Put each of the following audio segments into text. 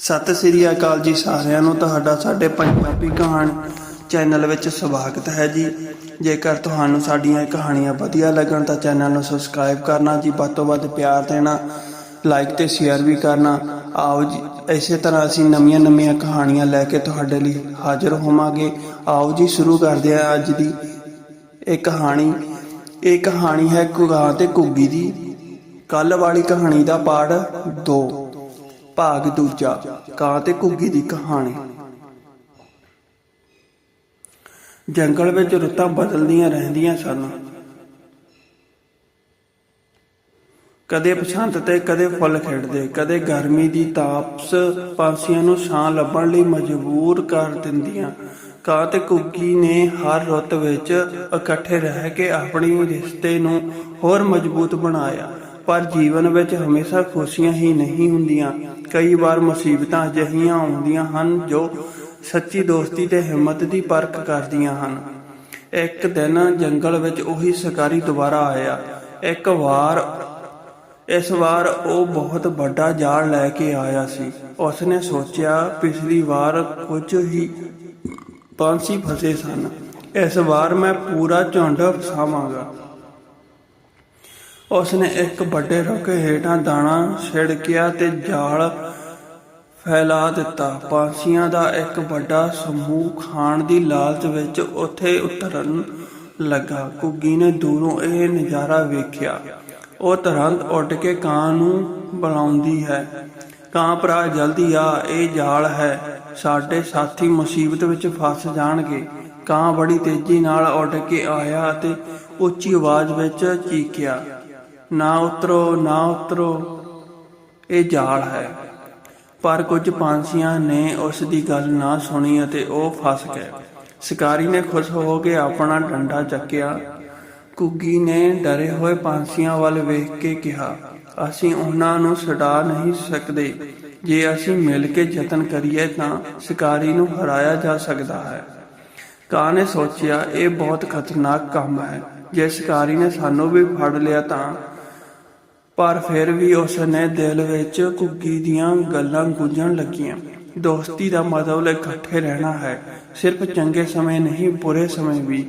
ਸਤਿ ਸ੍ਰੀ ਅਕਾਲ ਜੀ ਸਾਰਿਆਂ ਨੂੰ, ਤੁਹਾਡਾ ਸਾਡੇ ਪੰਜਾਬੀ ਕਹਾਣੀ ਚੈਨਲ ਵਿੱਚ ਸਵਾਗਤ ਹੈ ਜੀ। ਜੇਕਰ ਤੁਹਾਨੂੰ ਸਾਡੀਆਂ ਕਹਾਣੀਆਂ ਵਧੀਆ ਲੱਗਣ ਤਾਂ ਚੈਨਲ ਨੂੰ ਸਬਸਕ੍ਰਾਈਬ ਕਰਨਾ ਜੀ, ਵੱਧ ਤੋਂ ਵੱਧ ਪਿਆਰ ਦੇਣਾ, ਲਾਈਕ ਤੇ ਸ਼ੇਅਰ ਵੀ ਕਰਨਾ। ਆਓ ਜੀ, ਇਸੇ ਤਰ੍ਹਾਂ ਅਸੀਂ ਨਵੀਆਂ ਨਵੀਆਂ ਕਹਾਣੀਆਂ ਲੈ ਕੇ ਤੁਹਾਡੇ ਲਈ ਹਾਜ਼ਰ ਹੋਵਾਂਗੇ। ਆਓ ਜੀ, ਸ਼ੁਰੂ ਕਰਦੇ ਹਾਂ ਅੱਜ ਦੀ ਇਹ ਕਹਾਣੀ। ਇਹ ਕਹਾਣੀ ਹੈ ਕੁਗਾ ਤੇ ਕੁੱਗੀ ਦੀ। ਕੱਲ ਵਾਲੀ ਕਹਾਣੀ ਦਾ ਪਾਠ 2 ਭਾਗ ਦੂਜਾ, ਕਾਂ ਤੇ ਘੁੱਗੀ ਦੀ ਕਹਾਣੀ। ਜੰਗਲ ਵਿੱਚ ਰੁੱਤਾਂ ਬਦਲਦੀਆਂ ਰਹਿੰਦੀਆਂ ਸਨ। ਕਦੇ ਬਸੰਤ ਤੇ ਕਦੇ ਫੁੱਲ ਖਿੜਦੇ, ਕਦੇ ਗਰਮੀ ਦੀ ਤਾਪਸ ਪੰਛੀਆਂ ਨੂੰ ਛਾਂ ਲੱਭਣ ਲਈ ਮਜਬੂਰ ਕਰ ਦਿੰਦੀਆਂ। ਕਾਂ ਤੇ ਕੁੱਗੀ ਨੇ ਹਰ ਰੁੱਤ ਵਿੱਚ ਇਕੱਠੇ ਰਹਿ ਕੇ ਆਪਣੀ ਰਿਸ਼ਤੇ ਨੂੰ ਹੋਰ ਮਜ਼ਬੂਤ ਬਣਾਇਆ, ਪਰ ਜੀਵਨ ਵਿੱਚ ਹਮੇਸ਼ਾ ਖੁਸ਼ੀਆਂ ਹੀ ਨਹੀਂ ਹੁੰਦੀਆਂ। ਕਈ ਵਾਰ ਮੁਸੀਬਤਾਂ ਅਜਿਹੀਆਂ ਆਉਂਦੀਆਂ ਹਨ ਜੋ ਸੱਚੀ ਦੋਸਤੀ ਤੇ ਹਿੰਮਤ ਦੀ ਪਰਖ ਕਰਦੀਆਂ ਹਨ। ਇੱਕ ਦਿਨ ਜੰਗਲ ਵਿੱਚ ਉਹੀ ਸ਼ਿਕਾਰੀ ਦੁਬਾਰਾ ਆਇਆ। ਇੱਕ ਵਾਰ, ਇਸ ਵਾਰ ਉਹ ਬਹੁਤ ਵੱਡਾ ਜਾਲ ਲੈ ਕੇ ਆਇਆ ਸੀ। ਉਸਨੇ ਸੋਚਿਆ, ਪਿਛਲੀ ਵਾਰ ਕੁਝ ਹੀ ਪੰਛੀ ਫਸੇ ਸਨ। ਇਸ ਵਾਰ ਮੈਂ ਪੂਰਾ ਝੁੰਡ ਫਸਾਵਾਂਗਾ ਉਸਨੇ ਇੱਕ ਵੱਡੇ ਰੁੱਖ ਹੇਠਾਂ ਦਾਣਾ ਛਿੜਕਿਆ ਤੇ ਜਾਲ ਫੈਲਾ ਦਿੱਤਾ। ਪੰਛੀਆਂ ਦਾ ਇੱਕ ਵੱਡਾ ਸਮੂਹ ਖਾਣ ਦੀ ਲਾਲਚ ਵਿੱਚ ਉੱਥੇ ਉਤਰਨ ਲੱਗਾ। ਕੁੱਗੀ ਨੇ ਦੂਰੋਂ ਇਹ ਨਜ਼ਾਰਾ ਵੇਖਿਆ। ਉਹ ਤੁਰੰਤ ਉੱਡ ਕੇ ਕਾਂ ਨੂੰ ਬੁਲਾਉਂਦੀ ਹੈ। ਕਾਂ ਭਰਾ, ਜਲਦੀ ਆ, ਇਹ ਜਾਲ ਹੈ। ਸਾਡੇ ਸਾਥੀ ਮੁਸੀਬਤ ਵਿੱਚ ਫਸ ਜਾਣਗੇ। ਕਾਂ ਬੜੀ ਤੇਜ਼ੀ ਨਾਲ ਉੱਡ ਕੇ ਆਇਆ ਅਤੇ ਉੱਚੀ ਆਵਾਜ਼ ਵਿੱਚ ਚੀਕਿਆ ਨਾ ਉਤਰੋ ਨਾ ਉਤਰੋ। ਇਹ ਜਾਲ ਹੈ। ਪਰ ਕੁਝ ਪੰਛੀਆਂ ਨੇ ਉਸ ਦੀ ਗੱਲ ਨਾ ਸੁਣੀ ਅਤੇ ਉਹ ਫਸ ਗਏ। ਸ਼ਿਕਾਰੀ ਨੇ ਖੁਸ਼ ਹੋ ਕੇ ਆਪਣਾ ਡੰਡਾ ਚੱਕਿਆ। ਕੁੱਗੀ ਨੇ ਡਰੇ ਹੋਏ ਪੰਛੀਆਂ ਵੱਲ ਵੇਖ ਕੇ ਕਿਹਾ, ਅਸੀਂ ਉਹਨਾਂ ਨੂੰ ਛਡਾ ਨਹੀਂ ਸਕਦੇ। ਜੇ ਅਸੀਂ ਮਿਲ ਕੇ ਯਤਨ ਕਰੀਏ ਤਾਂ ਸ਼ਿਕਾਰੀ ਨੂੰ ਹਰਾਇਆ ਜਾ ਸਕਦਾ ਹੈ। ਕਾਂ ਨੇ ਸੋਚਿਆ, ਇਹ ਬਹੁਤ ਖਤਰਨਾਕ ਕੰਮ ਹੈ। ਜੇ ਸ਼ਿਕਾਰੀ ਨੇ ਸਾਨੂੰ ਵੀ ਫੜ ਲਿਆ ਤਾਂ ਪਰ ਫਿਰ ਵੀ ਉਸ ਨੇ ਦਿਲ ਵਿੱਚ ਕੁੱਗੀ ਦੀਆਂ ਗੱਲਾਂ ਗੂੰਜਣ ਲੱਗੀਆਂ। ਦੋਸਤੀ ਦਾ ਮਤਲਬ ਇਕੱਠੇ ਰਹਿਣਾ ਹੈ। ਸਿਰਫ ਚੰਗੇ ਸਮੇਂ ਨਹੀਂ, ਬੁਰੇ ਸਮੇਂ ਵੀ।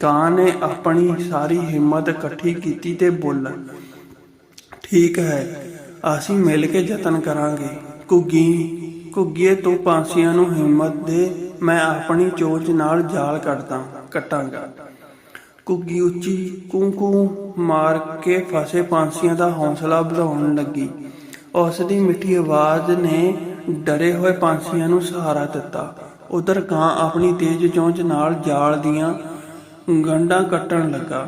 ਕਾਂ ਨੇ ਆਪਣੀ ਸਾਰੀ ਹਿੰਮਤ ਇਕੱਠੀ ਕੀਤੀ ਤੇ ਬੋਲਿਆ ਠੀਕ ਹੈ, ਅਸੀਂ ਮਿਲ ਕੇ ਯਤਨ ਕਰਾਂਗੇ। ਕੁੱਗੀ ਕੁੱਗੀਏ ਤੋਂ ਪੰਛੀਆਂ ਨੂੰ ਹਿੰਮਤ ਦੇ, ਮੈਂ ਆਪਣੀ ਚੋਚ ਨਾਲ ਜਾਲ ਕੱਟਦਾ ਕੱਟਾਂਗਾ। ਕੁੱਗੀ ਉੱਚੀ ਕੂੰ ਮਾਰ ਕੇ ਫਸੇ ਪੰਛੀਆਂ ਦਾ ਹੌਸਲਾ ਵਧਾਉਣ ਲੱਗੀ। ਉਸ ਦੀ ਮਿੱਠੀ ਆਵਾਜ਼ ਨੇ ਡਰੇ ਹੋਏ ਪੰਛੀਆਂ ਨੂੰ ਸਹਾਰਾ ਦਿੱਤਾ। ਉਧਰ ਕਾਂ ਆਪਣੀ ਤੇਜ਼ ਚੋਂਚ ਨਾਲ ਜਾਲ ਦੀਆਂ ਗੰਢਾਂ ਕੱਟਣ ਲੱਗਾ।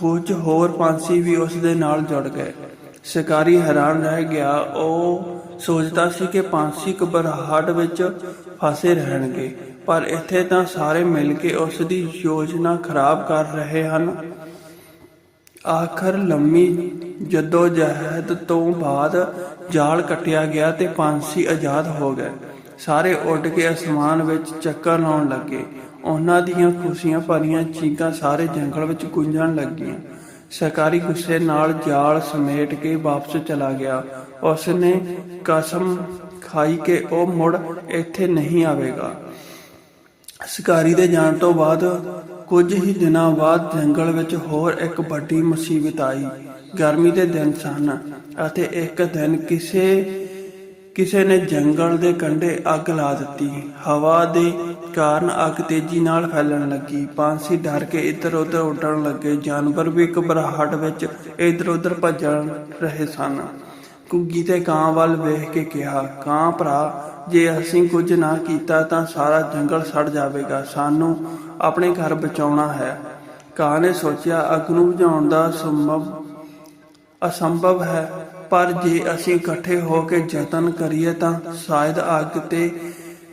ਕੁਝ ਹੋਰ ਪੰਛੀ ਵੀ ਉਸ ਦੇ ਨਾਲ ਜੁੜ ਗਏ। ਸ਼ਿਕਾਰੀ ਹੈਰਾਨ ਰਹਿ ਗਿਆ। ਉਹ ਸੋਚਦਾ ਸੀ ਕਿ ਪੰਛੀ ਘਬਰਾਹਟ ਵਿੱਚ ਫਸੇ ਰਹਿਣਗੇ। ਪਰ ਇੱਥੇ ਤਾਂ ਸਾਰੇ ਮਿਲ ਕੇ ਉਸ ਦੀ ਯੋਜਨਾ ਖਰਾਬ ਕਰ ਰਹੇ ਹਨ। ਆਖਰ ਲੰਮੀ ਜਦੋਜਹਿਦ ਤੋਂ ਬਾਅਦ ਜਾਲ ਕੱਟਿਆ ਗਿਆ ਤੇ ਪੰਛੀ ਆਜ਼ਾਦ ਹੋ ਗਏ। ਸਾਰੇ ਉੱਡ ਕੇ ਅਸਮਾਨ ਵਿੱਚ ਚੱਕਰ ਲਾਉਣ ਲੱਗੇ। ਉਹਨਾਂ ਦੀਆਂ ਖੁਸ਼ੀਆਂ ਭਰੀਆਂ ਚੀਕਾਂ ਸਾਰੇ ਜੰਗਲ ਵਿੱਚ ਗੂੰਜਣ ਲੱਗੀਆਂ। ਸ਼ਿਕਾਰੀ ਗੁੱਸੇ ਨਾਲ ਜਾਲ ਸਮੇਟ ਕੇ ਵਾਪਸ ਚਲਾ ਗਿਆ। ਉਸ ਨੇ ਕਸਮ ਖਾਈ ਕਿ ਉਹ ਮੁੜ ਇੱਥੇ ਨਹੀਂ ਆਵੇਗਾ। ਸ਼ਿਕਾਰੀ ਦੇ ਜਾਣ ਤੋਂ ਬਾਅਦ ਕੁਝ ਹੀ ਦਿਨਾਂ ਬਾਅਦ ਜੰਗਲ ਵਿੱਚ ਹੋਰ ਇੱਕ ਵੱਡੀ ਮੁਸੀਬਤ ਆਈ ਗਰਮੀ ਦੇ ਦਿਨ ਸਨ ਅਤੇ ਇੱਕ ਦਿਨ ਕਿਸੇ ਕਿਸੇ ਨੇ ਜੰਗਲ ਦੇ ਕੰਢੇ ਅੱਗ ਲਾ ਦਿੱਤੀ। ਹਵਾ ਦੇ ਕਾਰਨ ਅੱਗ ਤੇਜ਼ੀ ਨਾਲ ਫੈਲਣ ਲੱਗੀ। ਪੰਛੀ ਡਰ ਕੇ ਇੱਧਰ-ਉੱਧਰ ਉੱਡਣ ਲੱਗੇ। ਜਾਨਵਰ ਵੀ ਘਬਰਾਹਟ ਵਿੱਚ ਇੱਧਰ-ਉੱਧਰ ਭੱਜਣ ਰਹੇ ਸਨ। ਕੁੱਗੀ ਤੇ ਕਾਂ ਵੱਲ ਵੇਖ ਕੇ ਕਿਹਾ ਕਾਂ ਭਰਾ ਜੇ ਅਸੀਂ ਕੁਝ ਨਾ ਕੀਤਾ ਤਾਂ ਸਾਰਾ ਜੰਗਲ ਸੜ ਜਾਵੇਗਾ। ਸਾਨੂੰ ਆਪਣੇ ਘਰ ਬਚਾਉਣਾ ਹੈ। ਕਾਂ ਨੇ ਸੋਚਿਆ, ਅੱਗ ਨੂੰ ਬੁਝਾਉਣ ਦਾ ਸੰਭਵ ਅਸੰਭਵ ਹੈ। ਪਰ ਜੇ ਅਸੀਂ ਇਕੱਠੇ ਹੋ ਕੇ ਯਤਨ ਕਰੀਏ ਤਾਂ ਸ਼ਾਇਦ ਅੱਗ ਤੇ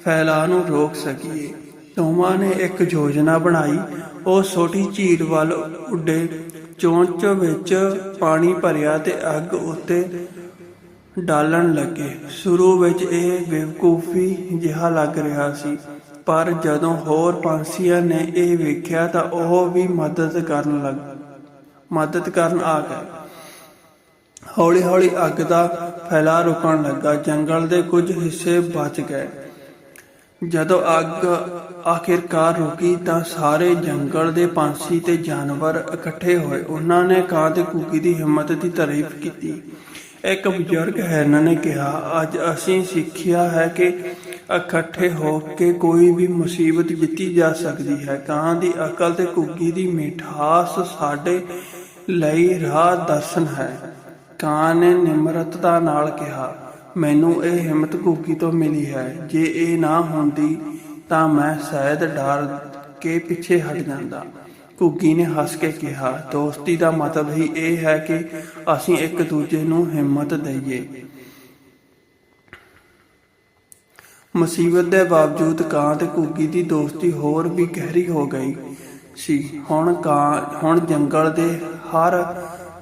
ਫੈਲਾਅ ਨੂੰ ਰੋਕ ਸਕੀਏ। ਦੋਵਾਂ ਨੇ ਇੱਕ ਯੋਜਨਾ ਬਣਾਈ। ਉਹ ਛੋਟੀ ਝੀਲ ਵੱਲ ਉੱਡੇ। ਚੋਂਚ ਵਿੱਚ ਪਾਣੀ ਭਰਿਆ ਤੇ ਅੱਗ ਉੱਤੇ ਡਾਲਣ ਲੱਗੇ। ਸ਼ੁਰੂ ਵਿੱਚ ਇਹ ਬੇਵਕੂਫੀ ਜਿਹਾ ਲੱਗ ਰਿਹਾ ਸੀ, ਪਰ ਜਦੋਂ ਹੋਰ ਪੰਛੀਆਂ ਨੇ ਇਹ ਵੇਖਿਆ ਤਾਂ ਉਹ ਵੀ ਮਦਦ ਕਰਨ ਲੱਗ, ਮਦਦ ਕਰਨ ਆ ਗਏ। ਹੌਲੀ ਹੌਲੀ ਅੱਗ ਦਾ ਫੈਲਾ ਰੁਕਣ ਲੱਗਾ, ਜੰਗਲ ਦੇ ਕੁਝ ਹਿੱਸੇ ਬਚ ਗਏ। ਜਦੋਂ ਅੱਗ ਆਖਿਰਕਾਰ ਰੁਕੀ ਤਾਂ ਸਾਰੇ ਜੰਗਲ ਦੇ ਪੰਛੀ ਤੇ ਜਾਨਵਰ ਇਕੱਠੇ ਹੋਏ। ਉਹਨਾਂ ਨੇ ਕਾਂ ਤੇ ਕੂਕੀ ਦੀ ਹਿੰਮਤ ਦੀ ਤਾਰੀਫ ਕੀਤੀ। ਇੱਕ ਬਜ਼ੁਰਗ ਹਿਰਨ ਨੇ ਕਿਹਾ, ਅੱਜ ਅਸੀਂ ਸਿੱਖਿਆ ਹੈ ਕਿ ਇਕੱਠੇ ਹੋ ਕੇ ਕੋਈ ਵੀ ਮੁਸੀਬਤ ਜਿੱਤੀ ਜਾ ਸਕਦੀ ਹੈ। ਕਾਂ ਦੀ ਅਕਲ ਤੇ ਕੂਕੀ ਦੀ ਮਿਠਾਸ ਸਾਡੇ ਲਈ ਰਾਹ ਦਰਸ਼ਨ ਹੈ। ਕਾਂ ਨੇ ਨਿਮਰਤਤਾ ਨਾਲ ਕਿਹਾ, ਮੈਨੂੰ ਇਹ ਹਿੰਮਤ ਕੂਕੀ ਤੋਂ ਮਿਲੀ ਹੈ। ਜੇ ਇਹ ਨਾ ਹੁੰਦੀ ਤਾਂ ਮੈਂ ਸ਼ਾਇਦ ਡਰ ਕੇ ਪਿੱਛੇ ਹਟ ਜਾਂਦਾ। ਘੁੱਗੀ ਨੇ ਹੱਸ ਕੇ ਕਿਹਾ, ਦੋਸਤੀ ਦਾ ਮਤਲਬ ਹੀ ਇਹ ਹੈ ਕਿ ਅਸੀਂ ਇੱਕ ਦੂਜੇ ਨੂੰ ਹਿੰਮਤ ਦਈਏ। ਮੁਸੀਬਤ ਦੇ ਬਾਵਜੂਦ ਕਾਂ ਤੇ ਕੂਕੀ ਦੀ ਦੋਸਤੀ ਹੋਰ ਵੀ ਗਹਿਰੀ ਹੋ ਗਈ ਸੀ। ਹੁਣ ਕਾਂ, ਹੁਣ ਜੰਗਲ ਦੇ ਹਰ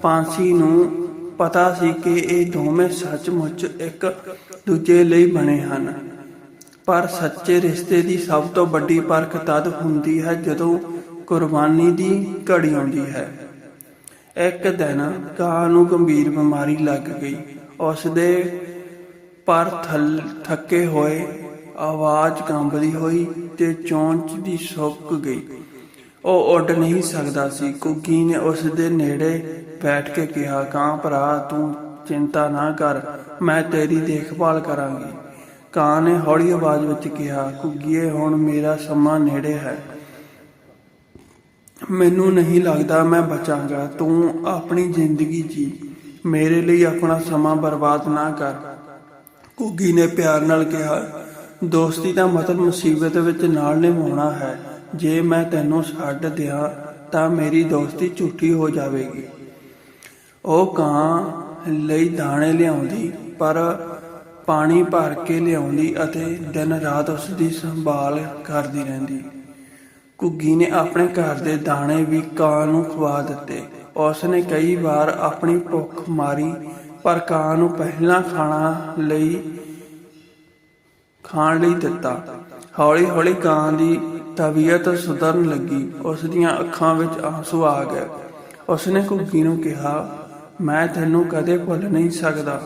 ਪੰਛੀ ਨੂੰ ਪਤਾ ਸੀ ਕਿ ਇਹ ਦੋਵੇਂ ਸੱਚਮੁੱਚ ਇੱਕ ਦੂਜੇ ਲਈ ਬਣੇ ਹਨ। ਪਰ ਸੱਚੇ ਰਿਸ਼ਤੇ ਦੀ ਸਭ ਤੋਂ ਵੱਡੀ ਪਰਖ ਤਦ ਹੁੰਦੀ ਹੈ ਜਦੋਂ ਕੁਰਬਾਨੀ ਦੀ ਘੜੀ ਆਉਂਦੀ ਹੈ। ਇੱਕ ਦਿਨ ਕਾਂ ਨੂੰ ਗੰਭੀਰ ਬਿਮਾਰੀ ਲੱਗ ਗਈ। ਉਸ ਦੇ ਪਰ ਥਲ ਥੱਕੇ ਹੋਏ ਆਵਾਜ਼ ਕੰਬਦੀ ਹੋਈ ਤੇ ਚੋਂਚ ਦੀ ਸੁੱਕ ਗਈ। ਉਹ ਉੱਡ ਨਹੀਂ ਸਕਦਾ ਸੀ। ਕੁੱਗੀ ਨੇ ਉਸ ਦੇ ਨੇੜੇ ਬੈਠ ਕੇ ਕਿਹਾ ਕਾਂ ਭਰਾ, ਤੂੰ ਚਿੰਤਾ ਨਾ ਕਰ, ਮੈਂ ਤੇਰੀ ਦੇਖਭਾਲ ਕਰਾਂਗੀ। ਕਾਂ ਨੇ ਹੌਲੀ ਆਵਾਜ਼ ਵਿੱਚ ਕਿਹਾ, ਕੁੱਗੀਏ, ਹੁਣ ਮੇਰਾ ਸਮਾਂ ਨੇੜੇ ਹੈ। ਮੈਨੂੰ ਨਹੀਂ ਲੱਗਦਾ ਮੈਂ ਬਚਾਂਗਾ। ਤੂੰ ਆਪਣੀ ਜ਼ਿੰਦਗੀ ਜੀ। ਮੇਰੇ ਲਈ ਆਪਣਾ ਸਮਾਂ ਬਰਬਾਦ ਨਾ ਕਰ। ਘੁੱਗੀ ਨੇ ਪਿਆਰ ਨਾਲ ਕਿਹਾ, ਦੋਸਤੀ ਦਾ ਮਤਲਬ ਮੁਸੀਬਤ ਵਿੱਚ ਨਾਲ ਨਿਭਾਉਣਾ ਹੈ। ਜੇ ਮੈਂ ਤੈਨੂੰ ਛੱਡ ਦਿਆਂ, ਤਾਂ ਮੇਰੀ ਦੋਸਤੀ ਝੂਠੀ ਹੋ ਜਾਵੇਗੀ। ਉਹ ਕਾਂ ਲਈ ਦਾਣੇ ਲਿਆਉਂਦੀ, ਪਰ ਪਾਣੀ ਭਰ ਕੇ ਲਿਆਉਂਦੀ ਅਤੇ ਦਿਨ ਰਾਤ ਉਸ ਦੀ ਸੰਭਾਲ ਕਰਦੀ ਰਹਿੰਦੀ। ਘੁੱਗੀ ਨੇ ਆਪਣੇ ਘਰ ਦੇ ਦਾਣੇ ਵੀ ਕਾਂ ਨੂੰ ਖਵਾ ਦਿੱਤੇ। ਉਸ ਨੇ ਕਈ ਵਾਰ ਆਪਣੀ ਭੁੱਖ ਮਾਰੀ, ਪਰ ਕਾਂ ਨੂੰ ਪਹਿਲਾਂ ਖਾਣਾ ਲਈ, ਖਾਣ ਲਈ ਦਿੱਤਾ। ਹੌਲੀ ਹੌਲੀ ਕਾਂ ਦੀ ਤਬੀਅਤ ਸੁਧਰਨ ਲੱਗੀ। ਉਸ ਦੀਆਂ ਅੱਖਾਂ ਵਿੱਚ ਆਂਸੂ ਆ ਗਏ। ਉਸ ਨੇ ਘੁੱਗੀ ਨੂੰ ਕਿਹਾ, ਮੈਂ ਤੈਨੂੰ ਕਦੇ ਭੁੱਲ ਨਹੀਂ ਸਕਦਾ।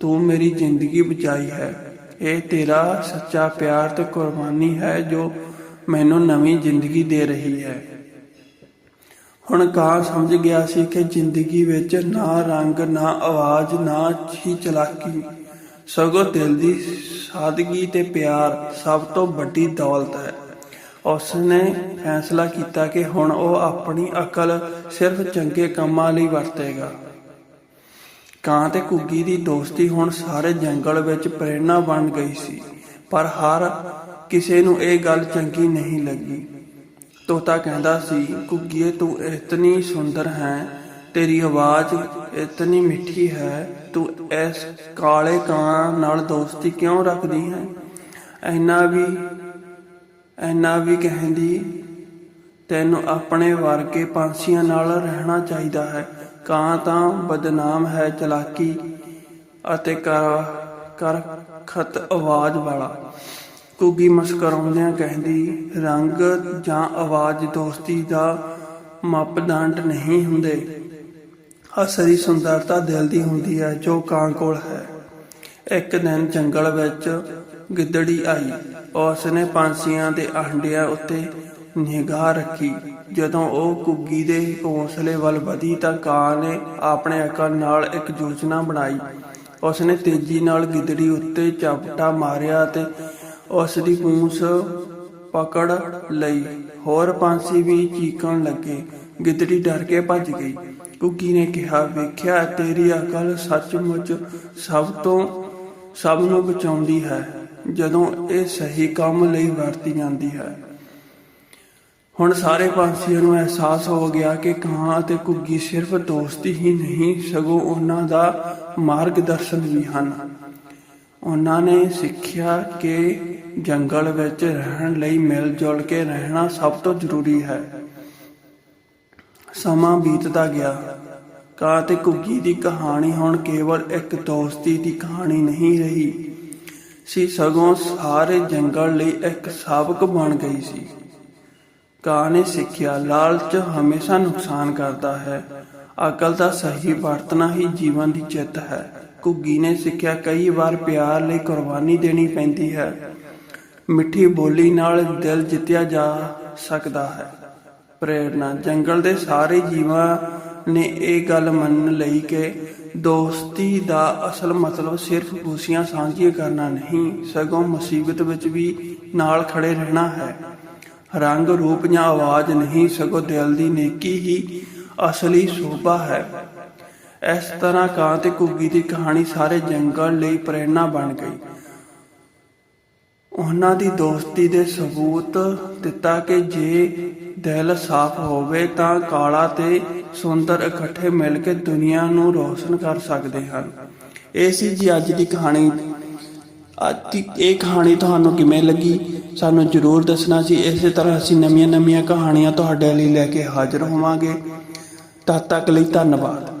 ਤੂੰ ਮੇਰੀ ਜ਼ਿੰਦਗੀ ਬਚਾਈ ਹੈ। ਇਹ ਤੇਰਾ ਸੱਚਾ ਪਿਆਰ ਤੇ ਕੁਰਬਾਨੀ ਹੈ ਜੋ ਮੈਨੂੰ ਨਵੀਂ ਜ਼ਿੰਦਗੀ ਦੇ ਰਹੀ ਹੈ। ਹੁਣ ਕਾਂ ਸਮਝ ਗਿਆ ਸੀ ਕਿ ਜ਼ਿੰਦਗੀ ਵਿੱਚ ਨਾ ਰੰਗ, ਨਾ ਆਵਾਜ਼, ਨਾ ਹੀ ਚਲਾਕੀ, ਸਗੋਂ ਦਿਲ ਦੀ ਸਾਦਗੀ ਤੇ ਪਿਆਰ ਸਭ ਤੋਂ ਵੱਡੀ ਦੌਲਤ ਹੈ। ਉਸ ਨੇ ਫੈਸਲਾ ਕੀਤਾ ਕਿ ਹੁਣ ਉਹ ਆਪਣੀ ਅਕਲ ਸਿਰਫ ਚੰਗੇ ਕੰਮਾਂ ਲਈ ਵਰਤੇਗਾ। ਕਾਂ ਤੇ ਕੁੱਗੀ ਦੀ ਦੋਸਤੀ ਹੁਣ ਸਾਰੇ ਜੰਗਲ ਵਿੱਚ ਪ੍ਰੇਰਣਾ ਬਣ ਗਈ ਸੀ, ਪਰ ਹਰ ਕਿਸੇ ਨੂੰ ਇਹ ਗੱਲ ਚੰਗੀ ਨਹੀਂ ਲੱਗੀ। ਤੋਤਾ ਕਹਿੰਦਾ ਸੀ, ਕੁੱਗੀਏ, ਤੂੰ ਇਤਨੀ ਸੁੰਦਰ ਹੈ, ਤੇਰੀ ਆਵਾਜ਼ ਇਤਨੀ ਮਿੱਠੀ ਹੈ, ਤੂੰ ਇਸ ਕਾਲੇ ਕਾਂ ਨਾਲ ਦੋਸਤੀ ਕਿਉਂ ਰੱਖਦੀ ਹੈ? ਐਨਾ ਵੀ ਐਨਾ ਵੀ ਕਹਿੰਦੀ, ਤੈਨੂੰ ਆਪਣੇ ਵਰਗੇ ਪੰਛੀਆਂ ਨਾਲ ਰਹਿਣਾ ਚਾਹੀਦਾ ਹੈ। ਕਾਂ ਤਾਂ ਬਦਨਾਮ ਹੈ ਚਲਾਕੀ ਅਤੇ ਕਰ ਕਰ ਖਤ ਆਵਾਜ਼ ਵਾਲਾ। ਘੁੱਗੀ ਮੁਸਕਰਾਉਂਦਿਆਂ ਕਹਿੰਦੀ, ਰੰਗ ਜਾਂ ਆਵਾਜ਼ ਦੋਸਤੀ ਦਾ ਮਾਪਦੰਡ ਨਹੀਂ ਹੁੰਦੇ। ਅਸਲੀ ਸੁੰਦਰਤਾ ਦਿਲ ਦੀ ਹੁੰਦੀ ਹੈ, ਜੋ ਕਾਂ ਕੋਲ ਹੈ। ਇੱਕ ਦਿਨ ਜੰਗਲ ਵਿੱਚ ਗਿੱਦੜੀ ਆਈ। ਉਸ ਨੇ ਪੰਛੀਆਂ ਦੇ ਆਂਡਿਆਂ ਉੱਤੇ ਨਿਗਾਹ ਰੱਖੀ। ਜਦੋਂ ਉਹ ਕੁੱਗੀ ਦੇ ਹੌਸਲੇ ਵੱਲ ਵਧੀ ਤਾਂ ਕਾਂ ਨੇ ਆਪਣੇ ਅਕਲ ਨਾਲ ਇੱਕ ਯੋਜਨਾ ਬਣਾਈ। ਉਸ ਨੇ ਤੇਜ਼ੀ ਨਾਲ ਗਿੱਦੜੀ ਉੱਤੇ ਚਪਟਾ ਮਾਰਿਆ ਤੇ ਉਸ ਦੀ ਪੂੰਛ ਪਕੜ ਲਈ ਹੋਰ ਪੰਛੀ ਵੀ ਚੀਕਣ ਲੱਗੇ। ਗਿੱਦੜੀ ਡਰ ਕੇ ਭੱਜ ਗਈ। ਕੁੱਗੀ ਨੇ ਕਿਹਾ, ਵੇਖਿਆ, ਤੇਰੀ ਅਕਲ ਸੱਚਮੁੱਚ ਸਭ ਤੋਂ, ਸਭ ਨੂੰ ਬਚਾਉਂਦੀ ਹੈ, ਜਦੋਂ ਇਹ ਸਹੀ ਕੰਮ ਲਈ ਵਰਤੀ ਜਾਂਦੀ ਹੈ। ਹੁਣ ਸਾਰੇ ਪੰਛੀਆਂ ਨੂੰ ਅਹਿਸਾਸ ਹੋ ਗਿਆ ਕਿ ਕਾਂ ਅਤੇ ਘੁੱਗੀ ਸਿਰਫ ਦੋਸਤੀ ਹੀ ਨਹੀਂ, ਸਗੋਂ ਉਹਨਾਂ ਦਾ ਮਾਰਗਦਰਸ਼ਨ ਵੀ ਹਨ। ਉਹਨਾਂ ਨੇ ਸਿੱਖਿਆ ਕਿ ਜੰਗਲ ਵਿੱਚ ਰਹਿਣ ਲਈ ਮਿਲ ਜੁਲ ਕੇ ਰਹਿਣਾ ਸਭ ਤੋਂ ਜ਼ਰੂਰੀ ਹੈ। ਸਮਾਂ ਬੀਤਦਾ ਗਿਆ। ਕਾਂ ਤੇ ਘੁੱਗੀ ਦੀ ਕਹਾਣੀ ਹੁਣ ਕੇਵਲ ਇੱਕ ਦੋਸਤੀ ਦੀ ਕਹਾਣੀ ਨਹੀਂ ਰਹੀ। ਸੀ ਸਗੋਂ ਸਾਰੇ ਜੰਗਲ ਲਈ ਇੱਕ ਸਾਬਕ ਬਣ ਗਈ ਸੀ। ਕਾਂ ਨੇ ਸਿੱਖਿਆ? ਲਾਲਚ ਹਮੇਸ਼ਾ ਨੁਕਸਾਨ ਕਰਦਾ ਹੈ। ਅਕਲ ਦਾ ਸਹੀ ਵਰਤਣਾ ਹੀ ਜੀਵਨ ਦੀ ਜਿੱਤ ਹੈ। ਘੁੱਗੀ ਨੇ ਸਿੱਖਿਆ ਕਈ ਵਾਰ ਪਿਆਰ ਲਈ ਕੁਰਬਾਨੀ ਦੇਣੀ ਪੈਂਦੀ ਹੈ। ਮਿੱਠੀ ਬੋਲੀ ਨਾਲ ਦਿਲ ਜਿੱਤਿਆ ਜਾ ਸਕਦਾ ਹੈ। ਪ੍ਰੇਰਨਾ, ਜੰਗਲ ਦੇ ਸਾਰੇ ਜੀਵਾਂ ਨੇ ਇਹ ਗੱਲ ਮੰਨ ਲਈ ਕਿ ਦੋਸਤੀ ਦਾ ਅਸਲ ਮਤਲਬ ਸਿਰਫ ਖੁਸ਼ੀਆਂ ਸਾਂਝੀਆਂ ਕਰਨਾ ਨਹੀਂ, ਸਗੋਂ ਮੁਸੀਬਤ ਵਿੱਚ ਵੀ ਨਾਲ ਖੜੇ ਰਹਿਣਾ ਹੈ। ਰੰਗ, ਰੂਪ ਜਾਂ ਆਵਾਜ਼ ਨਹੀਂ, ਸਗੋਂ ਦਿਲ ਦੀ ਨੇਕੀ ਹੀ ਅਸਲੀ ਸ਼ੋਭਾ ਹੈ। ਇਸ ਤਰ੍ਹਾਂ ਕਾਂ ਤੇ ਘੁੱਗੀ ਦੀ ਕਹਾਣੀ ਸਾਰੇ ਜੰਗਲ ਲਈ ਪ੍ਰੇਰਣਾ ਬਣ ਗਈ। ਉਹਨਾਂ ਦੀ ਦੋਸਤੀ ਦੇ ਸਬੂਤ ਦਿੱਤਾ ਕਿ ਜੇ ਦਿਲ ਸਾਫ਼ ਹੋਵੇ ਤਾਂ ਕਾਲਾ ਤੇ ਸੁੰਦਰ ਇਕੱਠੇ ਮਿਲ ਕੇ ਦੁਨੀਆ ਨੂੰ ਰੋਸ਼ਨ ਕਰ ਸਕਦੇ ਹਨ। ਇਹ ਸੀ ਜੀ ਅੱਜ ਦੀ ਕਹਾਣੀ। ਅੱਜ ਦੀ ਇਹ ਕਹਾਣੀ ਤੁਹਾਨੂੰ ਕਿਵੇਂ ਲੱਗੀ? ਸਾਨੂੰ ਜਰੂਰ ਦੱਸਣਾ ਸੀ। ਇਸੇ ਤਰ੍ਹਾਂ ਅਸੀਂ ਨਵੀਆਂ-ਨਵੀਆਂ ਕਹਾਣੀਆਂ ਤੁਹਾਡੇ ਲਈ ਲੈ ਕੇ ਹਾਜ਼ਰ ਹੋਵਾਂਗੇ। ਤਦ ਤੱਕ ਲਈ ਧੰਨਵਾਦ।